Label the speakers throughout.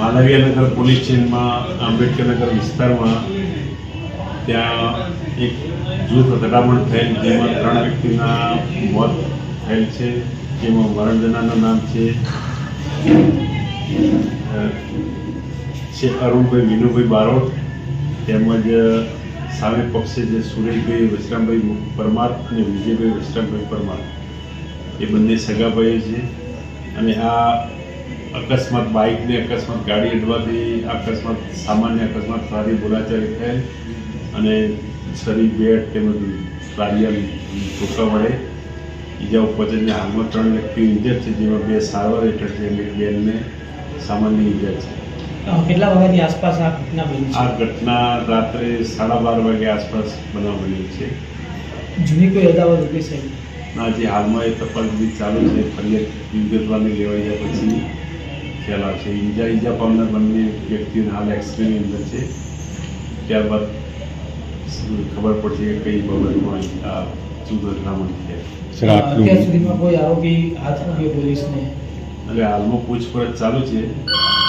Speaker 1: Malviyanagar police સ્ટેશનમાં, આંબેડકરનગર વિસ્તારમાં ત્યાં એક જૂથ અથડામણ થયેલ, જેમાં ત્રણ વ્યક્તિના મોત થયેલ છે, જેમાં વરણજનાનું નામ છે અરુણભાઈ, વિનુભાઈ બારોટ, તેમજ સામે પક્ષે જે સુરેશભાઈ વિશ્રામભાઈ પરમાર અને વિજયભાઈ વિશ્રામભાઈ પરમાર. એ બંને સગાભાઈ છે. અને આ અકસ્માત બાઇકને અકસ્માત ગાડી અડવાથી અકસ્માત સામાન્ય અકસ્માત સારી બોલાચાલી થયેલ અને શરીર બેટ તેમજ લારિયા ટૂંકા વડે ઈજાઓ પહોંચીને હાલમાં ત્રણ વ્યક્તિ ઇન્જર છે જેમાં બે સારવાર હેઠળ છે અને બેનને સામાન્ય ઈજા છે.
Speaker 2: કેટલા વાગ્યાની આસપાસ આ ઘટના બની
Speaker 1: આ ઘટના રાત્રે સાડા બાર વાગે આસપાસ બનાવ બની છે.
Speaker 2: જૂની કોઈ અદાવત ઊભી છે?
Speaker 1: ના જે હાલમાં એ તપાસ ચાલુ છે ફરિયાદ વિગતવારની લેવાઈ જાય પછી. આવશે ઈજા ઈજા પામનાર બંને વ્યક્તિઓને હાલ એક્સરેની અંદર છે. ત્યારબાદ ખબર પડશે કે કઈ બાબતમાં આ શું છે. એટલે હાલમાં પૂછપરછ ચાલુ છે.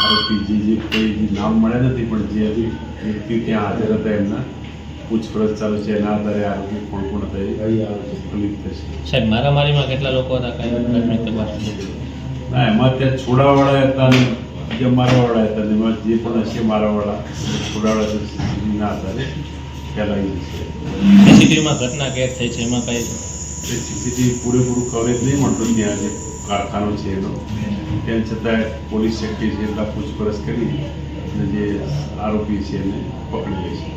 Speaker 1: આરોપી જે જે કોઈ નામ મળ્યા નથી પણ જે હજી વ્યક્તિ ત્યાં હાજર હતા એમના પૂછપરછ ચાલુ છે. એના આધારે આરોપી કોણ કોણ હતા એ
Speaker 3: સાહેબ મારામારીમાં કેટલા લોકો હતા? કઈ
Speaker 1: ના એમાં ત્યાં છોડાવાળા હતા ને જે મારવાવાળા હતા ને એમાં જે પણ હશે મારવાવાળા છોડાવાળા ના આધારે ખ્યાલ છે
Speaker 3: સીસીટીવીમાં ઘટના કેદ થઈ છે એમાં કઈ?
Speaker 1: સીસીટીવી પૂરેપૂરું કવરેજ નહીં મળતું ત્યાં જે કારખાનો છે એનો. તેમ છતાં પોલીસ સેક્ટરી છે પૂછપરછ કરી અને જે આરોપી છે એને પકડી લે છે.